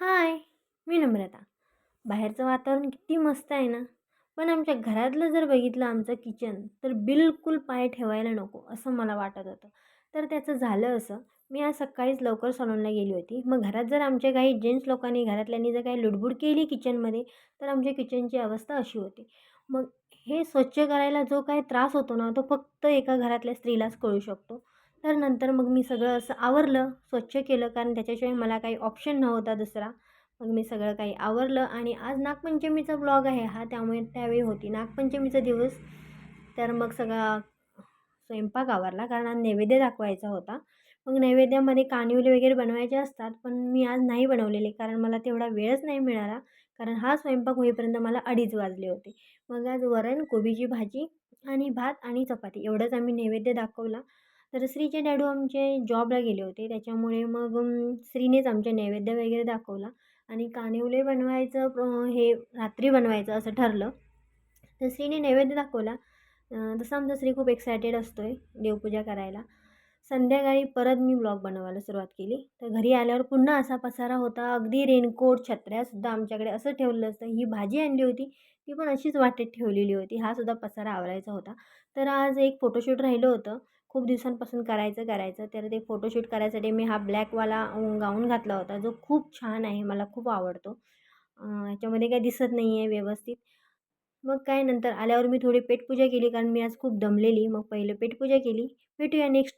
हाय मी नम्रता. बाहेरचं वातावरण किती मस्त आहे ना? पण आमच्या घरातलं जर बघितलं आमचं किचन तर बिलकुल पाय ठेवायला नको असं मला वाटत होतं. तर त्याचं झालं असं. मी आज सकाळीच लवकर सलूनला गेली होती. मग घरात जर आमच्या काही जेंट्स लोकांनी घरातल्यांनी जर काही लुडबुड केली किचनमध्ये तर आमच्या किचनची अवस्था अशी होती. मग हे स्वच्छ करायला जो काही त्रास होतो ना तो फक्त एका घरातल्या स्त्रीलाच कळू शकतो. तर नंतर मग मी सगळं असं आवरलं स्वच्छ केलं कारण त्याच्याशिवाय मला काही ऑप्शन नव्हता दुसरा. मग मी सगळं काही आवरलं आणि आज नागपंचमीचा ब्लॉग आहे हा त्यामुळे त्यावेळी होती नागपंचमीचा दिवस. तर मग सगळा स्वयंपाक आवरला कारण आज नैवेद्य दाखवायचा होता. मग नैवेद्यामध्ये कानिवले वगैरे बनवायचे असतात पण मी आज नाही बनवलेले कारण मला तेवढा वेळच नाही मिळाला. कारण हा स्वयंपाक होईपर्यंत मला अडीच वाजले होते. मग आज वरण कोबीची भाजी आणि भात आणि चपाती एवढंच आम्ही नैवेद्य दाखवला. तर श्रीचे डॅडू आमचे जॉबला गेले होते. त्याच्यामुळे मग श्रीनेच आमचे नैवेद्य वगैरे दाखवला आणि कानिवले बनवायचं हे रात्री बनवायचं असं ठरलं. तर श्रीने नैवेद्य दाखवला. तसं आमचा श्री खूप एक्सायटेड असतो आहे देवपूजा करायला. संध्याकाळी परत मी ब्लॉग बनवायला सुरुवात केली. तर घरी आल्यावर पुन्हा असा पसारा होता. अगदी रेनकोट छत्र्यासुद्धा आमच्याकडे असं ठेवलं असतं. ही भाजी आणली होती ती पण अशीच वाटेत ठेवलेली होती. हा सुद्धा पसारा आवरायचा होता. तर आज एक फोटोशूट राहिलं होतं. खूप दिवसांपासून करायचं करायचं. तर ते फोटोशूट करायसाठी मी हा ब्लॅकवाला गाऊन घातला होता. जो खूप छान आहे मला खूप आवडतो. याच्यामध्ये काही दिसत नाही आहे व्यवस्थित. मग काय नंतर आल्यावर मी थोडी पेटपूजा केली कारण मी आज खूप दमलेली. मग पहिलं पेटपूजा केली. भेटूया नेक्स्ट